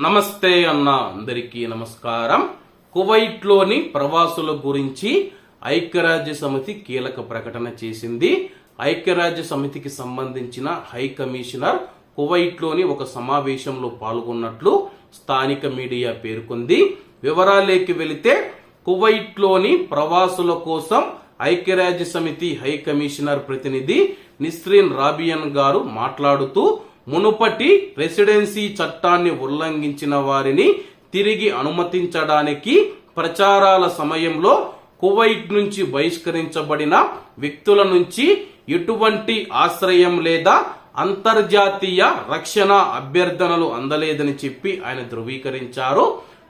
నమస్తే అన్న అందరికీ నమస్కారం. కువైట్లోని ప్రవాసుల గురించి ఐక్యరాజ్య సమితి కీలక ప్రకటన చేసింది. ఐక్యరాజ్య సమితికి సంబంధించిన హై కమిషనర్ కువైట్లోని ఒక సమావేశంలో పాల్గొన్నట్లు స్థానిక మీడియా పేర్కొంది. వివరాలేకి వెళితే కువైట్లోని ప్రవాసుల కోసం ఐక్యరాజ్య సమితి హై కమిషనర్ ప్రతినిధి నిస్రీన్ రాబియన్ గారు మాట్లాడుతూ మునుపటి రెసిడెన్సీ చట్టాన్ని ఉల్లంఘించిన వారిని తిరిగి అనుమతించడానికి ప్రచారాల సమయంలో కువైట్ నుంచి బహిష్కరించబడిన వ్యక్తుల నుంచి ఎటువంటి ఆశ్రయం లేదా అంతర్జాతీయ రక్షణ అభ్యర్థనలు అందలేదని చెప్పి ఆయన ధృవీకరించారు.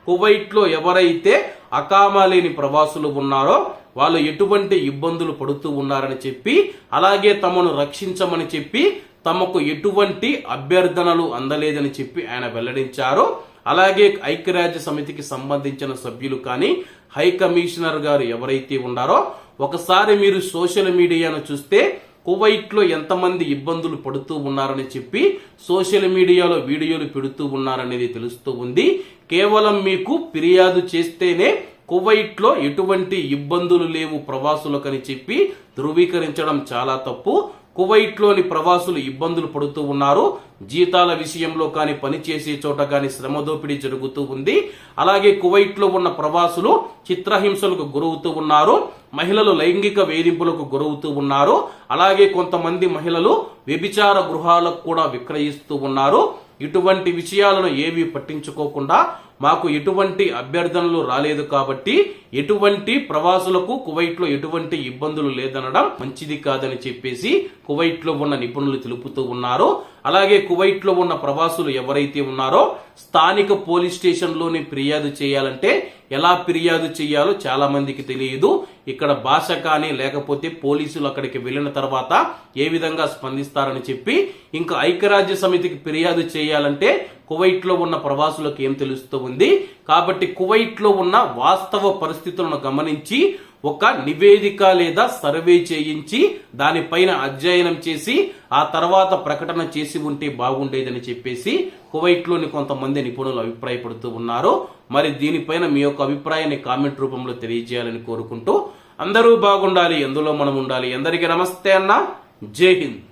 కువైట్లో ఎవరైతే అకామా లేని ప్రవాసులు ఉన్నారో వాళ్ళు ఎటువంటి ఇబ్బందులు పడుతూ ఉన్నారని చెప్పి అలాగే తమను రక్షించమని చెప్పి తమకు ఎటువంటి అభ్యర్థనలు అందలేదని చెప్పి ఆయన వెల్లడించారు. అలాగే ఐక్యరాజ్య సమితికి సంబంధించిన సభ్యులు కానీ హై కమిషనర్ గారు ఎవరైతే ఉన్నారో ఒకసారి మీరు సోషల్ మీడియాను చూస్తే కువైట్లో ఎంతమంది ఇబ్బందులు పడుతూ ఉన్నారని చెప్పి సోషల్ మీడియాలో వీడియోలు పెడుతూ ఉన్నారనేది తెలుస్తూ ఉంది. కేవలం మీకు ఫిర్యాదు చేస్తేనే కువైట్లో ఎటువంటి ఇబ్బందులు లేవు ప్రవాసులకని చెప్పి ధృవీకరించడం చాలా తప్పు. కువైట్లోని ప్రవాసులు ఇబ్బందులు పడుతూ ఉన్నారు. జీతాల విషయంలో కానీ పనిచేసే చోట కానీ శ్రమ దోపిడీ జరుగుతూ ఉంది. అలాగే కువైట్లో ఉన్న ప్రవాసులు చిత్రహింసలకు గురవుతూ ఉన్నారు. మహిళలు లైంగిక వేధింపులకు గురవుతూ ఉన్నారు. అలాగే కొంతమంది మహిళలు వ్యభిచార గృహాలకు కూడా విక్రయిస్తూ ఉన్నారు. ఇటువంటి విషయాలను ఏవి పట్టించుకోకుండా మాకు ఎటువంటి అభ్యర్థనలు రాలేదు కాబట్టి ఎటువంటి ప్రవాసులకు కువైట్లో ఎటువంటి ఇబ్బందులు లేదనడం మంచిది కాదని చెప్పేసి కువైట్లో ఉన్న నిపుణులు తెలుపుతూ ఉన్నారు. అలాగే కువైట్లో ఉన్న ప్రవాసులు ఎవరైతే ఉన్నారో స్థానిక పోలీస్ స్టేషన్లోని ఫిర్యాదు చేయాలంటే ఎలా ఫిర్యాదు చేయాలో చాలా మందికి తెలియదు. ఇక్కడ భాష కానీ లేకపోతే పోలీసులు అక్కడికి వెళ్ళిన తర్వాత ఏ విధంగా స్పందిస్తారని చెప్పి ఇంకా ఐక్యరాజ్య సమితికి ఫిర్యాదు చేయాలంటే కువైట్లో ఉన్న ప్రవాసులకు ఏం తెలుస్తూ ఉంది? కాబట్టి కువైట్లో ఉన్న వాస్తవ పరిస్థితులను గమనించి ఒక నివేదిక లేదా సర్వే చేయించి దానిపైన అధ్యయనం చేసి ఆ తర్వాత ప్రకటన చేసి ఉంటే బాగుండేదని చెప్పేసి కువైట్లోని కొంతమంది నిపుణులు అభిప్రాయపడుతూ ఉన్నారు. మరి దీనిపైన మీ యొక్క అభిప్రాయాన్ని కామెంట్ రూపంలో తెలియజేయాలని కోరుకుంటూ అందరూ బాగుండాలి ఎందులో మనం ఉండాలి. అందరికీ నమస్తే అన్న. జై హింద్.